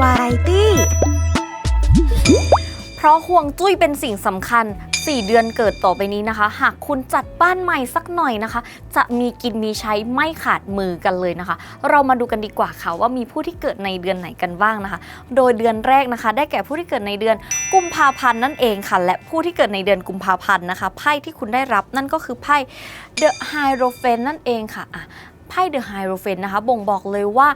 วาไรตี้ เพราะห่วงจุ้ยเป็นสิ่งสำคัญ 4 เดือนเกิดต่อไปนี้นะคะ หากคุณจัดบ้านใหม่สักหน่อยนะคะ จะมีกินมีใช้ไม่ขาดมือกันเลยนะคะ เรามาดูกันดีกว่าค่ะว่ามีผู้ที่เกิดในเดือนไหนกันบ้างนะคะ โดยเดือนแรกนะคะ ได้แก่ผู้ที่เกิดในเดือนกุมภาพันธ์นั่นเองค่ะ และผู้ที่เกิดในเดือนกุมภาพันธ์นะคะไพ่ที่คุณได้รับนั่นก็คือไพ่ The Hierophant นั่นเองค่ะอะไพ่เดอะไฮโรเฟนนะคะ บ่งบอกเลยว่า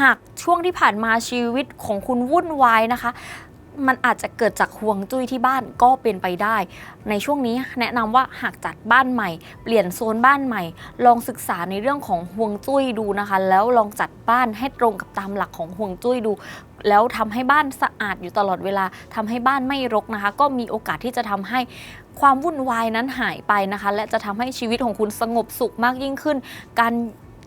หาก ช่วงที่ผ่านมาชีวิตของคุณวุ่นวายนะคะ มันอาจจะเกิดจากห่วงจุ้ยที่บ้านก็เป็นไปได้ ในช่วงนี้แนะนำว่าหากจัดบ้านใหม่ เปลี่ยนโซนบ้านใหม่ ลองศึกษาในเรื่องของห่วงจุ้ยดูนะคะ แล้วลองจัดบ้านให้ตรงกับตามหลักของห่วงจุ้ยดูแล้วทำให้บ้านสะอาดอยู่ตลอดเวลาทำให้บ้านไม่รกนะคะ ก็มีโอกาสที่จะทำให้ความวุ่นวายนั้นหายไปนะคะ และจะทำให้ชีวิตของคุณสงบสุขมากยิ่งขึ้น การ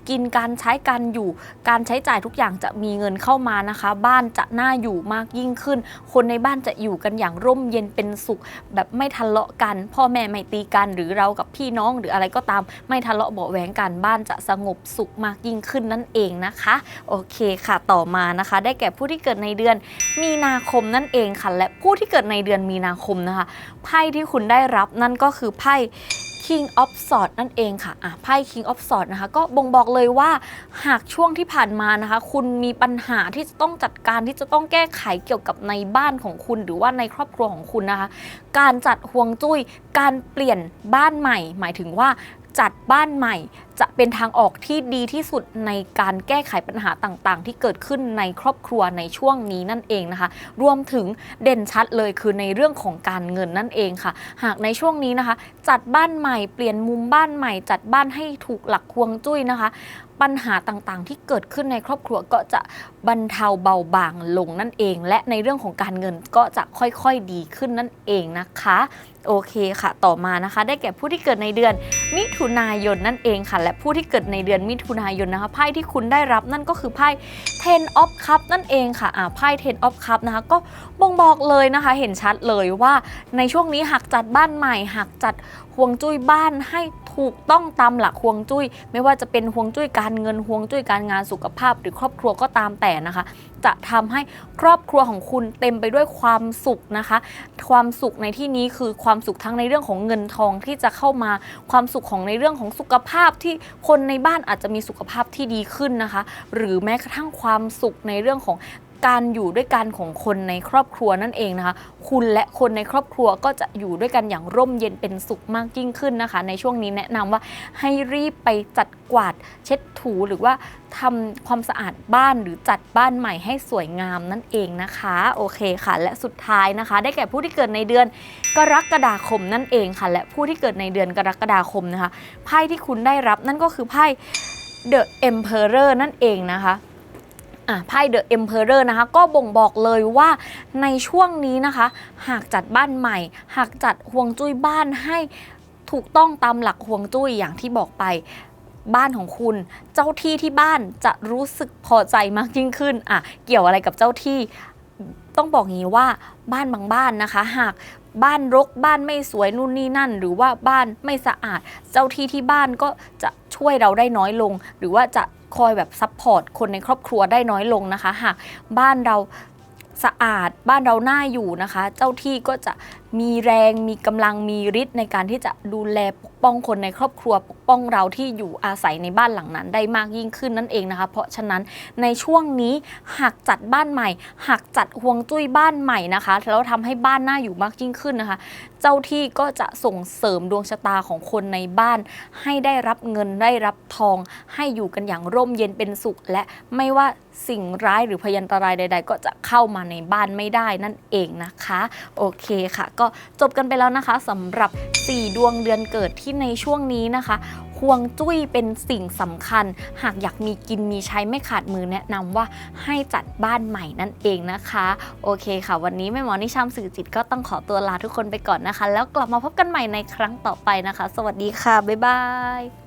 กินการใช้การอยู่ การใช้จ่ายทุกอย่างจะมีเงินเข้ามานะคะ บ้านจะน่าอยู่มากยิ่งขึ้น คนในบ้านจะอยู่กันอย่างร่มเย็นเป็นสุข แบบไม่ทะเลาะกัน พ่อแม่ไม่ตีกันหรือเรากับพี่น้องหรืออะไรก็ตาม ไม่ทะเลาะเบาแหวงกันบ้านจะสงบสุขมากยิ่งขึ้นนั่นเองนะคะ โอเคค่ะต่อมานะคะ ได้แก่ผู้ที่เกิดในเดือนมีนาคมนั่นเองค่ะและผู้ที่เกิดในเดือนมีนาคมนะคะไพ่ที่คุณได้รับนั่นก็คือไพ่ King of Swords นั่นเองค่ะอะไพ่ King of Swords นะคะ ก็บ่งบอกเลยว่าหากช่วงที่ผ่านมานะคะ คุณมีปัญหาที่จะต้องจัดการที่จะต้องแก้ไขเกี่ยวกับในบ้านของคุณ หรือว่าในครอบครัวของคุณนะคะ การจัดห่วงจุ้ย การเปลี่ยนบ้านใหม่ หมายถึงว่า จัดบ้านใหม่ จะเป็นทางออกที่ดีที่สุดในการแก้ไขปัญหาต่างๆ ที่เกิดขึ้นในครอบครัวในช่วงนี้นั่นเองนะคะ รวมถึงเด่นชัดเลยคือในเรื่องของการเงินนั่นเองค่ะ หากในช่วงนี้นะคะ จัดบ้านใหม่เปลี่ยนมุมบ้านใหม่ จัดบ้านให้ถูกหลักควงจุ้ยนะคะ ปัญหาต่างๆ ที่เกิดขึ้นในครอบครัวก็จะบรรเทาเบาบางลงนั่นเอง และในเรื่องของการเงินก็จะค่อยๆดีขึ้นนั่นเองนะคะโอเคค่ะ ต่อมานะคะ ได้แก่ผู้ที่เกิดในเดือนมิถุนายนนั่นเองค่ะ และผู้ที่เกิดในเดือนมิถุนายนนะคะ ไพ่ที่คุณได้รับนั่นก็คือไพ่ Ten of Cup นั่นเองค่ะ อ่า ไพ่ Ten of Cup นะคะ ก็บ่งบอกเลยนะคะ เห็นชัดเลยว่าในช่วงนี้หากจัดบ้านใหม่ หากจัด วงจุ้ยบ้านให้ถูกต้องตามหลักห่วงจุ้ย ไม่ว่าจะเป็นห่วงจุ้ยการเงินห่วงจุ้ยการงานสุขภาพ หรือครอบครัวก็ตามแต่นะคะ จะทำให้ครอบครัวของคุณเต็มไปด้วยความสุขนะคะ ความสุขในที่นี้คือความสุขทั้งในเรื่องของเงินทองที่จะเข้ามาความสุขของในเรื่องของสุขภาพที่คนในบ้านอาจจะมีสุขภาพที่ดีขึ้นนะคะ หรือแม้กระทั่งความสุขในเรื่องของ การอยู่ด้วยกันของคนในครอบครัวนั่นเองนะคะ คุณและคนในครอบครัวก็จะอยู่ด้วยกันอย่างร่มเย็นเป็นสุขมากยิ่งขึ้นนะคะ ในช่วงนี้แนะนำว่าให้รีบไปจัดกวาดเช็ดถูหรือว่าทำความสะอาดบ้านหรือจัดบ้านใหม่ให้สวยงามนั่นเองนะคะ โอเคค่ะ และสุดท้ายนะคะ ได้แก่ผู้ที่เกิดในเดือนกรกฎาคมนั่นเองค่ะ และผู้ที่เกิดในเดือนกรกฎาคมนะคะไพ่ที่คุณได้รับนั่นก็คือไพ่ The Emperor นั่นเองนะคะ อะไพ่ The Emperor นะคะ ก็บ่งบอกเลยว่าในช่วงนี้นะคะ หากจัดบ้านใหม่ หากจัดห่วงจุ้ยบ้านให้ถูกต้องตามหลักห่วงจุ้ยอย่างที่บอกไปบ้านของคุณ เจ้าที่ที่บ้านจะรู้สึกพอใจมากยิ่งขึ้นอะเกี่ยวอะไรกับเจ้าที่ต้องบอกงี้ว่าบ้านบางบ้านนะคะ หากบ้านรกบ้านไม่สวยนู่นนี่นั่น หรือว่าบ้านไม่สะอาด เจ้าที่ที่บ้านก็จะช่วยเราได้น้อยลง หรือว่าจะ คอยแบบซัพพอร์ตคนในครอบครัวได้น้อยลงนะคะ หากบ้านเราสะอาดบ้านเราน่าอยู่นะคะ เจ้าที่ก็จะมีแรงมีกำลังมีฤทธิ์ในการที่จะดูแลปกป้องคนในครอบครัวปกป้องเราที่อยู่อาศัยในบ้านหลังนั้น ได้มากยิ่งขึ้นนั่นเองนะคะ เพราะฉะนั้นในช่วงนี้หากจัดบ้านใหม่ หากจัดห่วงจุ้ยบ้านใหม่นะคะแล้วทำให้บ้านน่าอยู่มากยิ่งขึ้นนะคะ เจ้าที่ก็จะส่งเสริมดวงชะตาของคนในบ้าน ให้ได้รับเงินได้รับทอง ให้อยู่กันอย่างร่มเย็นเป็นสุข และไม่ว่าสิ่งร้ายหรือพยันตรายใด ๆ ก็จะเข้ามาในบ้านไม่ได้นั่นเองนะคะ โอเคค่ะก็จบกันไปแล้วนะคะสำหรับ 4 ดวงเดือนเกิดที่ในช่วงนี้นะคะฮวงจุ้ยเป็นสิ่งสำคัญ หากอยากมีกินมีใช้ไม่ขาดมือแนะนำว่าให้จัดบ้านใหม่นั่นเองนะคะ โอเคค่ะ วันนี้แม่หมอนิชามสื่อจิตก็ต้องขอตัวลาทุกคนไปก่อนนะคะ แล้วกลับมาพบกันใหม่ในครั้งต่อไปนะคะ สวัสดีค่ะ บ๊ายบาย